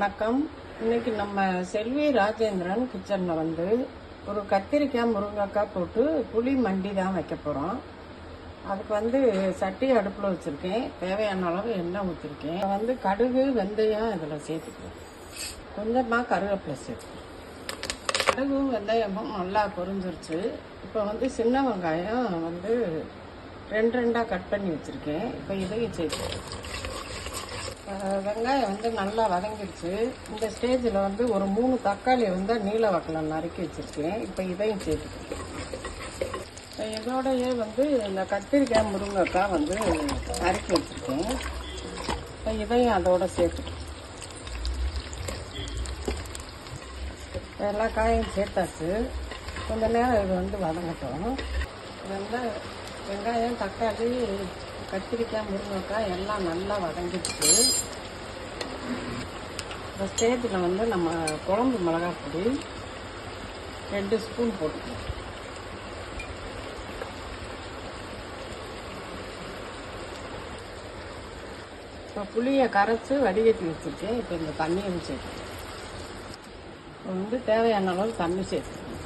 வணக்கம். இன்னைக்கு நம்ம செல்வி ராஜேந்திரன் கிச்சனில் வந்து ஒரு கத்திரிக்காய் முருங்கைக்காய் போட்டு புளி மண்டி தான் வைக்க போகிறோம் அதுக்கு வந்து சட்டி அடுப்பில் வச்சுருக்கேன். தேவையான அளவு எண்ணெய் ஊற்றிருக்கேன் வந்து கடுகு வெந்தயம் இதில் சேர்த்துக்கிறேன். கொஞ்சமாக கருவேப்பிலை சேர்த்துக்கிறேன். கடுகும் வெந்தயமும் நல்லா பொரிஞ்சிருச்சு. இப்போ வந்து சின்ன வெங்காயம் வந்து ரெண்டு ரெண்டாக கட் பண்ணி வச்சுருக்கேன். இப்போ இதையும் சேர்த்துக்கிறேன். வெங்காயம் வந்து நல்லா வதங்கிடுச்சு. இந்த ஸ்டேஜில் வந்து ஒரு மூணு தக்காளி வந்து நீல வக்கலம் நறுக்கி வச்சுருக்கேன். இப்போ இதையும் சேர்த்துக்கிறேன். இதோடையே வந்து இந்த கத்திரிக்காய் முருங்கைக்காய் வந்து நறுக்கி வச்சுருக்கேன். இப்போ இதையும் அதோட சேர்த்துக்கிறேன். எல்லா காயும் சேர்த்தாச்சு. கொஞ்ச நேரம் இது வந்து வதங்கட்டும். வெங்காயம் வெங்காயம் தக்காளி கத்திரிக்காய் முருங்கைக்காய் எல்லாம் நல்லா வதங்கிடுச்சு. இந்த ஸ்டேஜில் வந்து நம்ம குழம்பு மிளகாய் பொடி ரெண்டு ஸ்பூன் போட்டுக்கலாம் இப்போ புளியை கரைச்சி வடிகட்டி வச்சுருக்கேன். இப்போ இந்த தண்ணியை சேர்த்துக்கேன் இப்போ வந்து தேவையான அளவு தண்ணி சேர்த்துக்கணும்.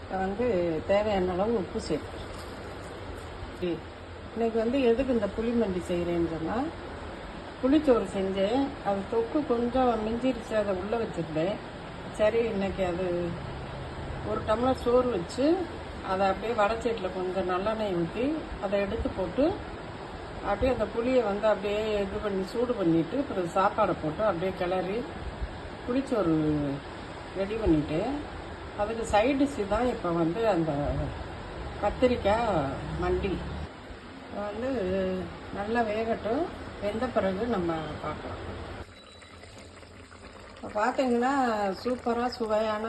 இப்போ வந்து தேவையான அளவு உப்பு சேர்த்துக்கணும். இன்னைக்கு வந்து எதுக்கு இந்த புளி மண்டி செய்கிறேன்னு சொன்னால் புளிச்சோறு செஞ்சேன் அது தொக்கு கொஞ்சம் மிஞ்சிருச்சு அதை உள்ளே வச்சுருந்தேன். சரி இன்னைக்கு அது ஒரு டம்ளர் சோறு வச்சு அதை அப்படியே வடச்சீட்டில் கொஞ்சம் நல்லெண்ணெய் ஊற்றி அதை எடுத்து போட்டு அப்படியே அந்த புளியை வந்து அப்படியே இது பண்ணி சூடு பண்ணிவிட்டு அப்புறம் சாப்பாடை போட்டு அப்படியே கிளறி புளிச்சோறு ரெடி பண்ணிவிட்டு அதுக்கு சைடு தான் இப்போ வந்து அந்த கத்திரிக்காய் மண்டி. வந்து நல்லா வேகட்டும். வெந்த பிறகு நம்ம பார்க்கலாம். இப்போ பார்த்தீங்கன்னா சூப்பராக சுவையான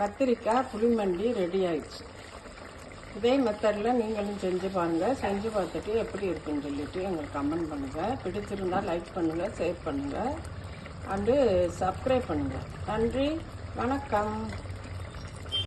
கத்திரிக்காய் புளிமண்டி ரெடி ஆயிடுச்சு. இதே மெத்தடில் நீங்களும் செஞ்சு பாருங்கள் செஞ்சு பார்த்துட்டு எப்படி இருக்குன்னு சொல்லிட்டு எங்களுக்கு கமெண்ட் பண்ணுங்கள் பிடிச்சிருந்தா லைக் பண்ணுங்கள் ஷேர் பண்ணுங்கள் அண்டு சப்ஸ்கிரைப் பண்ணுங்கள் நன்றி. வணக்கம்.